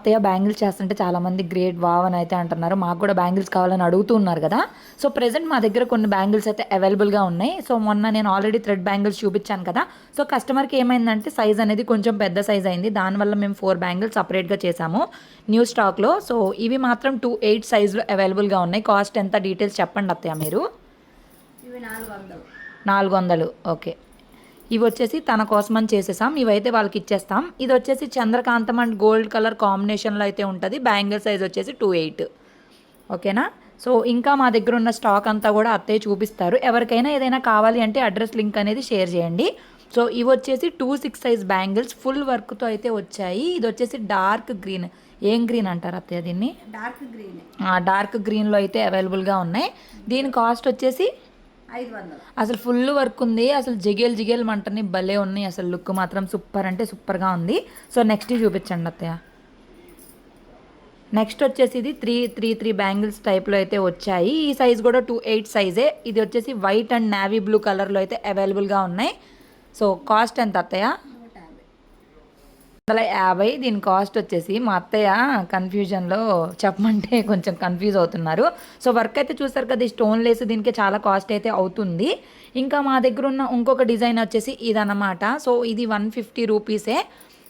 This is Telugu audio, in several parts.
అత్తయ్య బ్యాంగిల్స్ చేస్తుంటే చాలామంది గ్రేట్ వావ్ అని అయితే అంటున్నారు. మాకు కూడా బ్యాంగిల్స్ కావాలని అడుగుతూ ఉన్నారు కదా. సో ప్రెసెంట్ మా దగ్గర కొన్ని బ్యాంగిల్స్ అయితే అవైలబుల్గా ఉన్నాయి. సో మొన్న నేను ఆల్రెడీ థ్రెడ్ బ్యాంగిల్స్ చూపించాను కదా. సో కస్టమర్కి ఏమైందంటే సైజ్ అనేది కొంచెం పెద్ద సైజ్ అయింది. దానివల్ల మేము ఫోర్ బ్యాంగిల్స్ సపరేట్గా చేసాము న్యూ స్టాక్లో సో ఇవి మాత్రం టూ ఎయిట్ సైజులో అవైలబుల్గా ఉన్నాయి. కాస్ట్ ఎంత? డీటెయిల్స్ చెప్పండి అత్తయ్య మీరు. ఇవి నాలుగు వందలు. నాలుగు వందలు. ఓకే ఇవి వచ్చేసి తన కోసమని చేసేసాం. ఇవైతే వాళ్ళకి ఇచ్చేస్తాం ఇది వచ్చేసి చంద్రకాంతం అండ్ గోల్డ్ కలర్ కాంబినేషన్లో అయితే ఉంటుంది. బ్యాంగిల్ సైజ్ వచ్చేసి టూ ఎయిట్. ఓకేనా? సో ఇంకా మా దగ్గర ఉన్న స్టాక్ అంతా కూడా అత్తయ్య చూపిస్తారు. ఎవరికైనా ఏదైనా కావాలి అంటే అడ్రస్ లింక్ అనేది షేర్ చేయండి. సో ఇవి వచ్చేసి two six size bangles full వర్క్తో అయితే వచ్చాయి. ఇది వచ్చేసి డార్క్ గ్రీన్. ఏం గ్రీన్ అంటారు అత్తయ్య దీన్ని? Dark green. డార్క్ గ్రీన్లో అయితే అవైలబుల్గా ఉన్నాయి. దీని కాస్ట్ వచ్చేసి అసలు ఫుల్ వర్క్ ఉంది అసలు జిగేల్ జిగేల్ మంటని భలే ఉన్నాయి అసలు లుక్ మాత్రం సూపర్ అంటే సూపర్గా ఉంది. సో నెక్స్ట్ చూపించండి అత్తయ్య. నెక్స్ట్ వచ్చేసి ఇది త్రీ త్రీ త్రీ బ్యాంగిల్స్ టైప్లో అయితే వచ్చాయి. ఈ సైజ్ కూడా టూ ఎయిట్ సైజే. ఇది వచ్చేసి వైట్ అండ్ నావీ బ్లూ కలర్లో అయితే అవైలబుల్గా ఉన్నాయి. సో కాస్ట్ ఎంత అత్తయ్య? వందల యాభై దీని కాస్ట్ వచ్చేసి మా అత్తయ్య కన్ఫ్యూజన్లో చెప్పమంటే కొంచెం కన్ఫ్యూజ్ అవుతున్నారు. సో వర్క్ అయితే చూసారు కదా ఈ స్టోన్ లేస్ దీనికి చాలా కాస్ట్ అయితే అవుతుంది. ఇంకా మా దగ్గర ఉన్న ఇంకొక డిజైన్ వచ్చేసి ఇదన్నమాట. సో ఇది వన్ ఫిఫ్టీ రూపీసే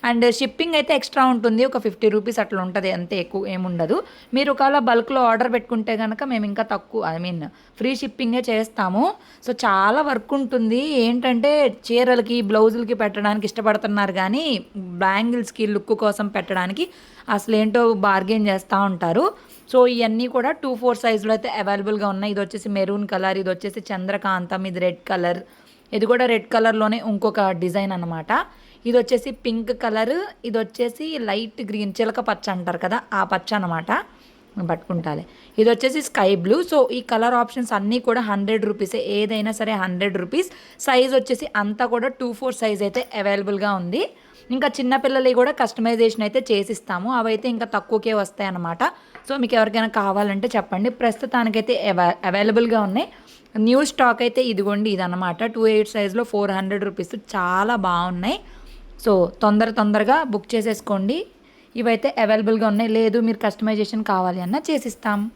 అండ్ షిప్పింగ్ అయితే ఎక్స్ట్రా ఉంటుంది. ఒక ఫిఫ్టీ రూపీస్ అట్లా ఉంటుంది. అంతే ఎక్కువ ఏముండదు. మీరు ఒకవేళ బల్క్లో ఆర్డర్ పెట్టుకుంటే కనుక మేము ఇంకా తక్కువ ఐ మీన్ ఫ్రీ షిప్పింగే చేస్తాము. సో చాలా వర్క్ ఉంటుంది. ఏంటంటే చీరలకి బ్లౌజులకి పెట్టడానికి ఇష్టపడుతున్నారు కానీ బ్యాంగిల్స్కి లుక్ కోసం పెట్టడానికి అసలు ఏంటో బార్గెన్ చేస్తూ ఉంటారు. సో ఇవన్నీ కూడా టూ ఫోర్ సైజులో అయితే అవైలబుల్గా ఉన్నాయి. ఇది వచ్చేసి మెరూన్ కలర్ ఇది వచ్చేసి చంద్రకాంతం ఇది రెడ్ కలర్. ఇది కూడా రెడ్ కలర్లోనే ఇంకొక డిజైన్ అన్నమాట. ఇది వచ్చేసి పింక్ కలర్ ఇది వచ్చేసి లైట్ గ్రీన్ చిలక పచ్చ అంటారు కదా ఆ పచ్చ అనమాట పట్టుకుంటాలి. ఇది వచ్చేసి స్కై బ్లూ. సో ఈ కలర్ ఆప్షన్స్ అన్నీ కూడా హండ్రెడ్ రూపీసే. ఏదైనా సరే హండ్రెడ్ రూపీస్. సైజ్ వచ్చేసి అంతా కూడా టూ ఫోర్ సైజ్ అయితే అవైలబుల్గా ఉంది. ఇంకా చిన్నపిల్లలవి కూడా కస్టమైజేషన్ అయితే చేసిస్తాము. అవైతే ఇంకా తక్కువకే వస్తాయి అన్నమాట. సో మీకు ఎవరికైనా కావాలంటే చెప్పండి. ప్రస్తుతానికైతే అవై అవైలబుల్గా ఉన్నాయి. న్యూ స్టాక్ అయితే ఇదిగోండి ఇదన్నమాట. టూ ఎయిట్ సైజ్లో ఫోర్ హండ్రెడ్ రూపీస్. చాలా బాగున్నాయి. సో తొందర తొందరగా బుక్ చేసేసుకోండి. ఇవైతే అవైలబుల్గా ఉన్నాయి. లేదు మీరు కస్టమైజేషన్ కావాలి అన్న చేసిస్తాం.